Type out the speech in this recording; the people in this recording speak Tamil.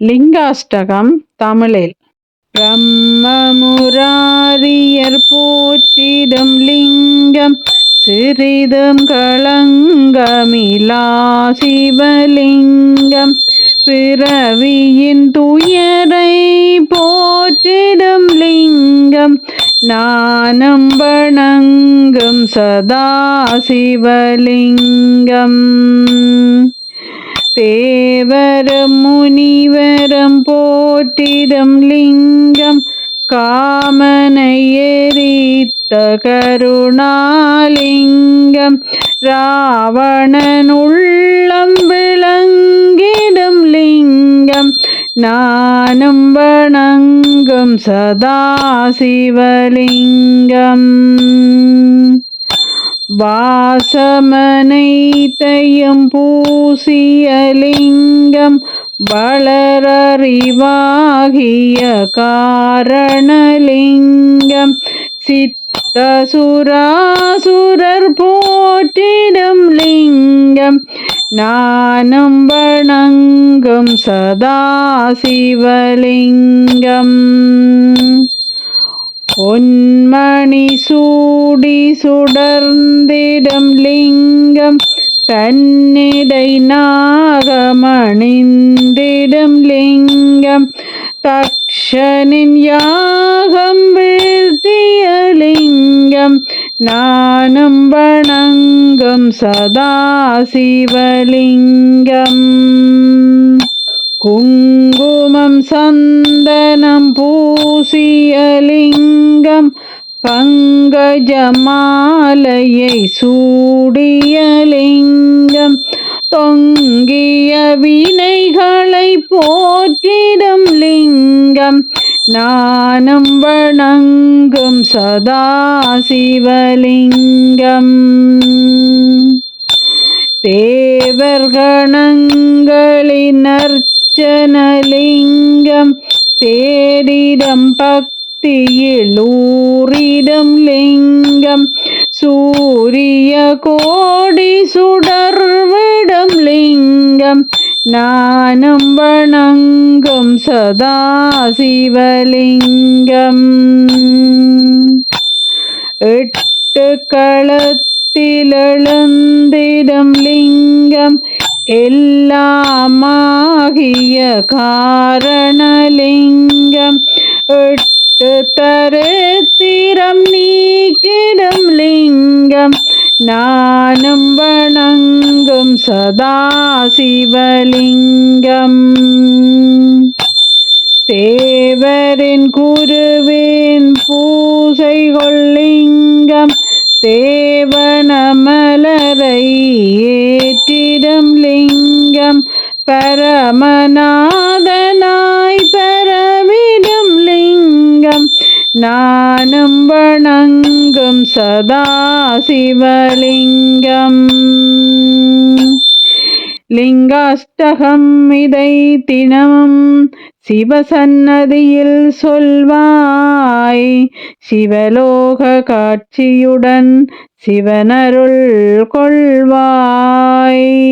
லிங்காஷ்டகம் தமிழில். பிரம்மமுராரியர் போற்றிடும் லிங்கம் சிறிதும் களங்கமிலா சிவலிங்கம் பிறவியின் துயரை போற்றிடும் லிங்கம் நானும் வணங்கும் சதா சிவலிங்கம் தேவரம் முனிவரம் போற்றிடம் லிங்கம் காமனை எரித்த கருணாலிங்கம் ராவணன் உள்ளம் விளங்கிடும் லிங்கம் நானும் வணங்கும் சதா சிவலிங்கம் வாசமனைத்தையும் பூசியலிங்கம் வளரறிவாகிய காரணலிங்கம். சித்தசுராசுரர் போற்றிடும் லிங்கம். நானும் வணங்கும் சதா சிவலிங்கம் பொன்மணி சூடி சுடர்ந்திடும் லிங்கம் தன்னிடை நாகமணிந்திடும் லிங்கம் தக்ஷனின் யாகம் வீழ்த்திய லிங்கம் நானும் வணங்கும் சதா சிவலிங்கம் குங்குமம் சந்தனம் பங்கம் பங்கஜமாலையை சூடியலிங்கம் தொங்கிய வினைகளை போற்றிடும் லிங்கம். நானும் வணங்கும் சதா சிவலிங்கம் தேவர்கணங்களினர் அர்ச்சனலிங்கம். தேரிடம் பக் ஊரிடம் லிங்கம் சூரிய கோடி சுடர்விடம் லிங்கம் நானும் வணங்கும் சதா சிவலிங்கம் எட்டு களத்திலெழுந்திடம் லிங்கம் எல்லாமாகிய காரணலிங்கம் சதாசிவலிங்கம். தேவரின் குருவின் பூசை கொள்ளிங்கம் தேவனமலரை ஏற்றிடம் லிங்கம். பரமநாதனாய் சதாசிவலிங்கம். லிங்காஷ்டகம் இதை தினமும் சிவசன்னதியில் சொல்வாய். சிவலோக காட்சியுடன் சிவனருள் கொள்வாய்.